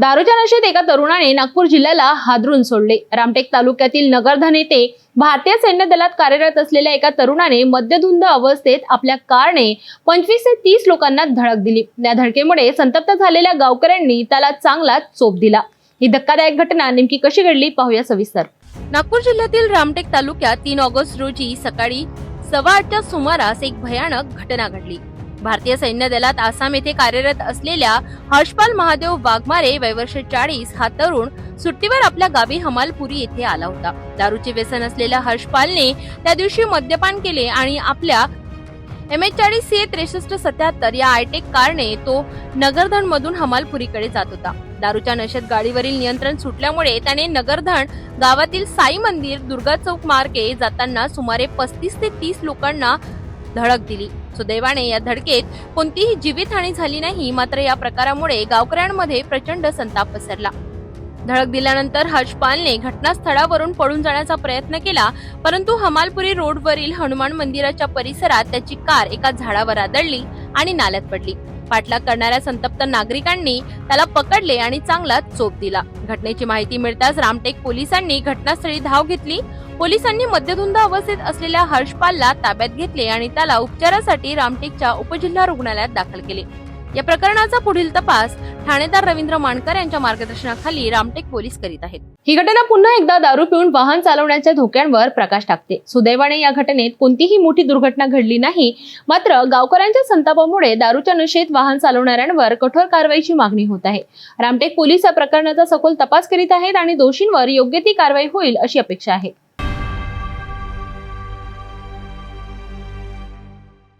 दारूच्या नशेत एका तरुणाने नागपूर जिल्ह्याला हादरून सोडले. रामटेक तालुक्यातील नगरधन येथे भारतीय सैन्य दलात कार्यरत असलेल्या एका तरुणाने मद्यधुंद अवस्थेत आपल्या कारने पंचवीस ते तीस लोकांना धडक दिली. या धडकेमुळे संतप्त झालेल्या गावकऱ्यांनी त्याला चांगला चोप दिला. ही धक्कादायक घटना नेमकी कशी घडली पाहूया सविस्तर. नागपूर जिल्ह्यातील रामटेक तालुक्यात तीन ऑगस्ट रोजी सकाळी सव्वा आठच्या सुमारास एक भयानक घटना घडली. भारतीय सैन्य दलात आसाम येथे कार्यरत असलेल्या हर्षपाल महादेव वाघमारे वयवर्ष चाळीस हा तरुण सुट्टीवर आपल्या गावी हमालपुरी येथे आला होता. दारूचे व्यसन असलेल्या हर्षपालने त्या दिवशी मद्यपान केले आणि आपल्या एम एच चाळीस सी त्रेसष्ट सत्याहत्तर या आयटेक कारने तो नगरधन मधून हमालपुरीकडे जात होता. दारूच्या नशेत गाडीवरील नियंत्रण सुटल्यामुळे त्याने नगरधन गावातील साई मंदिर दुर्गा चौक मार्गे जाताना सुमारे पस्तीस ते तीस लोकांना धडक दिली. सुदैवाने या धडकेत कोणतीही जीवितहानी झाली नाही मात्र या प्रकारामुळे गावकऱ्यांमध्ये प्रचंड संताप पसरला. धडक दिल्यानंतर हर्षपालने घटनास्थळावरून पळून जाण्याचा प्रयत्न केला परंतु हमालपुरी रोडवरील हनुमान मंदिराच्या परिसरात त्याची कार एका झाडावर आदळली आणि नाल्यात पडली. पाठलाग करणाऱ्या संतप्त नागरिकांनी त्याला पकडले आणि चांगला चोप दिला. घटनेची माहिती मिळताच रामटेक पोलिसांनी घटनास्थळी धाव घेतली पोलिसांनी मद्यधुंद अवस्थेत असलेल्या हर्षपालला ताब्यात घेतले आणि त्याला उपचारासाठी रामटेकच्या उपजिल्हा रुग्णालयात दाखल केले. या प्रकरणाचा पुढील तपास ठाणेदार रवींद्र मानकर यांच्या मार्गदर्शनाखाली रामटेक पोलीस करीत आहेत. ही घटना पुन्हा एकदा दारू पिऊन वाहन चालवण्याच्या धोक्यांवर प्रकाश टाकते. सुदैवाने या घटनेत कोणतीही मोठी दुर्घटना घडली नाही. मात्र गावकऱ्यांच्या संतापामुळे दारूच्या नशेत वाहन चालवणाऱ्यांवर कठोर कारवाईची मागणी होत आहे. रामटेक पोलीस या प्रकरणाचा सखोल तपास करीत आहेत आणि दोषींवर योग्य ती कारवाई होईल अशी अपेक्षा आहे.